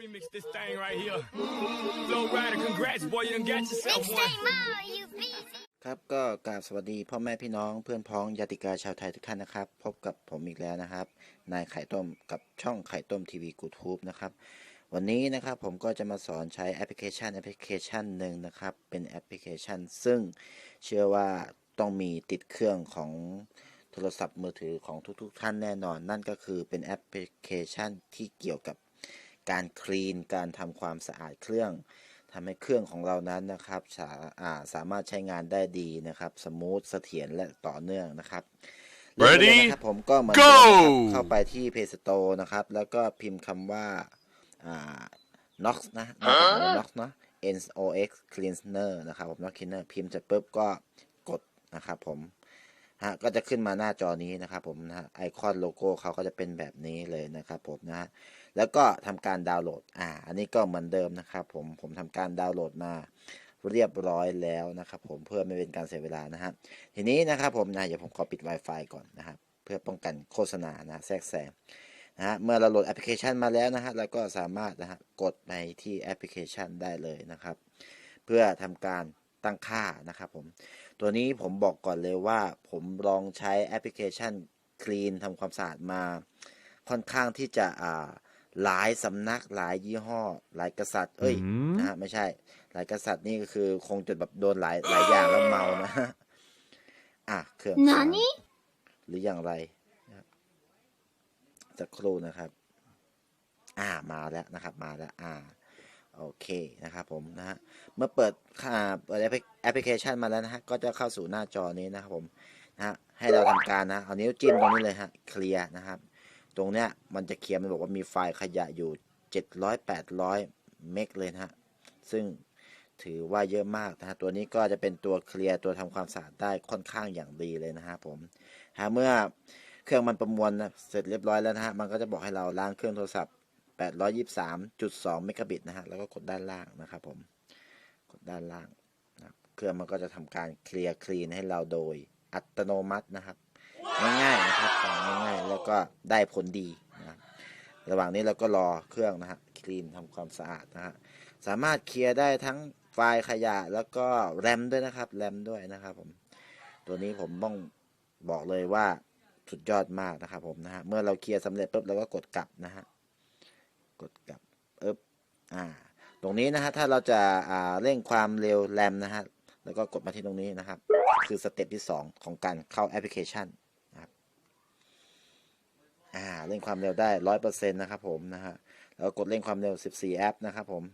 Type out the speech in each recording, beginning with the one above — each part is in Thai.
remix this thing right here. Flow Rider, congrats, boy, you done got yourself one. Mixtape Mama, you busy? ครับก็กราบสวัสดีพ่อแม่พี่น้องเพื่อนพ้องญาติกาชาวไทยทุกท่านนะครับ พบกับผมอีกแล้วนะครับ นายไข่ต้มกับช่องไข่ต้มทีวีกูทูบนะครับ วันนี้นะครับผมก็จะมาสอนใช้แอปพลิเคชันแอปพลิเคชันหนึ่งนะครับ เป็นแอปพลิเคชัน ซึ่งเชื่อว่าต้องมีติดเครื่องของโทรศัพท์มือถือของทุกๆ ท่านแน่นอน นั่นก็คือเป็นแอปพลิเคชันที่เกี่ยวกับ การคลีนการทำความสะอาดเครื่องทำให้เครื่องของเรานั้นนะครับสาอ่าสามารถใช้งานได้ดีนะครับ สมูทเสถียรและต่อเนื่องนะครับ Ready? เริ่มเลยนะครับผมก็เหมือนเดิม Go! นะครับเข้าไปที่ Play Store นะครับ แล้วก็พิมพ์คำว่าอ่า Nox นะน่าจะอ่านว่า Nox เนาะ N O X Cleaner นะครับผม Nox Cleaner พิมพ์เสร็จปุ๊บก็กดนะครับผมฮะก็จะขึ้นมาหน้าจอนี้นะครับผมนะฮะไอคอนโลโก้เขาก็จะเป็นแบบนี้เลยนะครับผมนะฮะ แล้วก็ทำการดาวน์โหลด อ่า อันนี้ก็เหมือนเดิมนะครับ ผม ผมทำการดาวน์โหลดมาเรียบร้อยแล้วนะครับ ผมเพื่อไม่เป็นการเสียเวลานะฮะ ทีนี้นะครับผมนะเดี๋ยวผมขอปิด Wi-Fi ก่อนนะครับ เพื่อป้องกันโฆษณานะแทรกแซงนะฮะ เมื่อเราโหลดแอปพลิเคชันมาแล้วนะฮะแล้วก็สามารถนะฮะกดไปที่แอปพลิเคชันได้เลยนะครับ เพื่อทำการตั้งค่านะครับผม ตัวนี้ผมบอกก่อนเลยว่า ผมลองใช้แอปพลิเคชัน Clean ทำความสะอาดมาค่อนข้างที่จะอ่า หลายสำนักหลายยี่ห้อ หลายกษัตริย์ เอ้ยอืมนะฮะไม่ใช่ หลายกษัตริย์นี่ก็คือคงจะแบบโดนหลายหลายอย่างแล้วเมานะอะเครื่องค้าง Nani? หรืออย่างไรนะครับสักครู่นะครับ อ่ามาแล้วนะครับ มาแล้ว อ่า โอเคนะครับผมนะฮะเมื่อเปิดค่าเปิดแอปพลิเคชันมาแล้วนะฮะก็จะเข้าสู่หน้าจอนี้นะครับผมนะฮะให้เราทำการนะเอานิ้วจิ้มตรงนี้เลยฮะเคลียร์นะครับ ตรงเนี้ยมันจะเคลียร์มันบอกว่ามีไฟล์ขยะอยู่ 700 800 เมกเลยนะฮะ ซึ่งถือว่าเยอะมากนะฮะ ตัวนี้ก็จะเป็นตัวเคลียร์ตัวทำความสะอาดได้ค่อนข้างอย่างดีเลยนะฮะผมฮะเมื่อเครื่องมันประมวลนะเสร็จเรียบร้อยแล้วนะฮะ มันก็จะบอกให้เราล้างเครื่องโทรศัพท์ 823.2 เมกะบิตนะฮะ แล้วก็กดด้านล่างนะครับผม กดด้านล่างนะเครื่องมันก็จะทำการเคลียร์คลีนให้เราโดยอัตโนมัตินะครับ ง่ายๆนะครับฟังง่ายๆ แล้วก็ได้ผลดีนะระหว่างนี้เราก็รอเครื่องนะฮะคลีนทำความสะอาดนะฮะสามารถเคลียร์ได้ทั้งไฟล์ขยะแล้วก็แรมด้วยนะครับแรมด้วยนะครับผมตัวนี้ผมต้องบอกเลยว่าสุดยอดมากนะครับผมนะฮะเมื่อเราเคลียร์สำเร็จปุ๊บเราก็กดกลับนะฮะกดกลับเอ๊บอ่า ตรงนี้นะฮะถ้าเราจะอ่าเร่งความเร็วแรมนะฮะแล้วก็กดมาที่ตรงนี้นะครับ คือสเต็ปที่ 2 ของการเข้าแอปพลิเคชัน อ่าเร่งความเร็วได้ร้อยเปอร์เซ็นต์นะครับผมนะฮะแล้วกดเร่งความเร็ว14แอปนะครับผม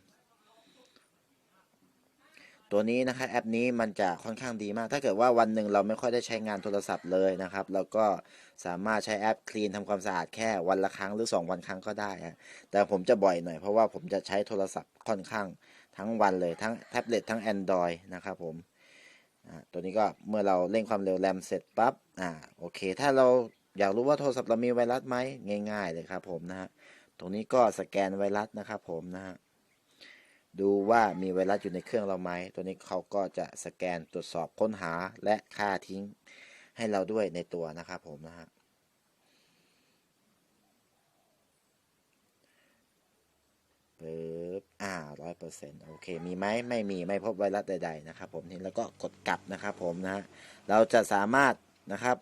ตัวนี้นะครับแอปนี้มันจะค่อนข้างดีมาก ถ้าเกิดว่าวันหนึ่งเราไม่ค่อยได้ใช้งานโทรศัพท์เลยนะครับ เราก็สามารถใช้แอปคลีนทำความสะอาดแค่วันละครั้งหรือ 2 วันครั้งก็ได้ฮะแต่ผมจะบ่อยหน่อยเพราะว่าผมจะใช้โทรศัพท์ค่อนข้างทั้งวันเลยทั้งแท็บเล็ตทั้ง Android นะครับผมตัวนี้ก็เมื่อเราเร่งความเร็วแรมเสร็จปั๊บอ่าโอเค ถ้าเรา อยากรู้ว่าโทรศัพท์เรามีไวรัสไหมง่าย ๆ เลยครับผมนะฮะตรงนี้ก็สแกนไวรัสนะครับผมนะฮะดูว่ามีไวรัสอยู่ในเครื่องเราไหมตัวนี้เขาก็จะสแกนตรวจสอบค้นหาและค่าทิ้งให้เราด้วยในตัวนะครับผมนะฮะปึ๊บอ่าร้อยเปอร์เซ็นต์โอเค มีไหมไม่มี ไม่พบไวรัสใด ๆ นะครับผมนี่แล้วก็กดกลับนะครับผมนะฮะเราจะสามารถนะครับ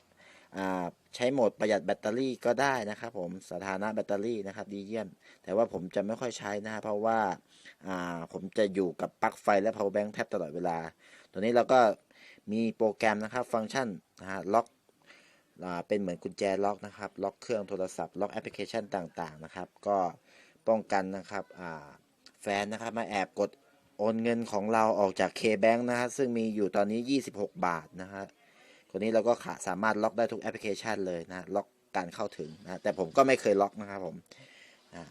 อ่า ใช้โหมดประหยัดแบตเตอรี่ก็ได้นะครับผมสถานะแบตเตอรี่นะครับดีเยี่ยม แต่ว่าผมจะไม่ค่อยใช้นะเพราะว่าอ่าผมจะอยู่กับปลั๊กไฟและ power bank แทบตลอดเวลา ตัวนี้เราก็มีโปรแกรมนะครับฟังก์ชันนะฮะล็อกอ่าเป็นเหมือนกุญแจล็อกนะครับล็อกเครื่องโทรศัพท์ล็อกแอปพลิเคชันต่างๆนะครับ ก็ป้องกันนะครับอ่าแฟนนะครับมาแอบกดโอนเงินของเราออกจาก K-Bank นะฮะซึ่งมีอยู่ตอนนี้ 26 บาทนะฮะ คนนี้เราก็สามารถล็อกได้ทุกแอปพลิเคชันเลยนะล็อกการเข้าถึงนะแต่ผมก็ไม่เคยล็อกนะครับผมนะ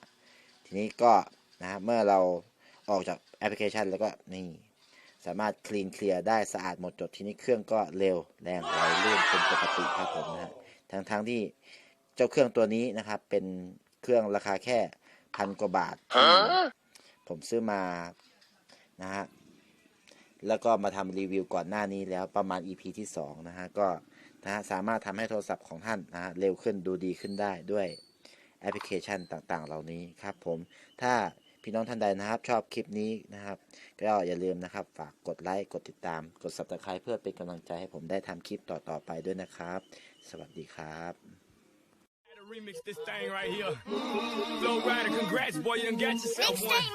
ทีนี้ก็นะเมื่อเราออกจากแอปพลิเคชันแล้วก็นี่สามารถคลีนเคลียร์ได้สะอาดหมดจดทีนี้เครื่องก็เร็วแรงไหลลื่นเป็นปกติครับผมนะฮะทั้งทั้งที่เจ้าเครื่องตัวนี้นะครับ เป็นเครื่องราคาแค่พันกว่าบาทที่ผมซื้อมานะฮะ แล้วก็มาทำรีวิวก่อนหน้านี้แล้วประมาณ EP ที่ 2 นะฮะ ก็นะฮะสามารถทำให้โทรศัพท์ของท่านนะฮะเร็วขึ้นดูดีขึ้นได้ด้วยแอปพลิเคชันต่างๆ เหล่านี้ครับผม ถ้าพี่น้องท่านใดนะครับ ชอบคลิปนี้นะครับ ก็อย่าลืมนะครับ ฝากกดไลค์กดติดตาม กด subscribe เพื่อเป็นกำลังใจให้ผมได้ทำคลิปต่อๆไปด้วยนะครับ สวัสดีครับ Had to remix this thing right here. Flow rider, congrats, boy, you done got yourself one.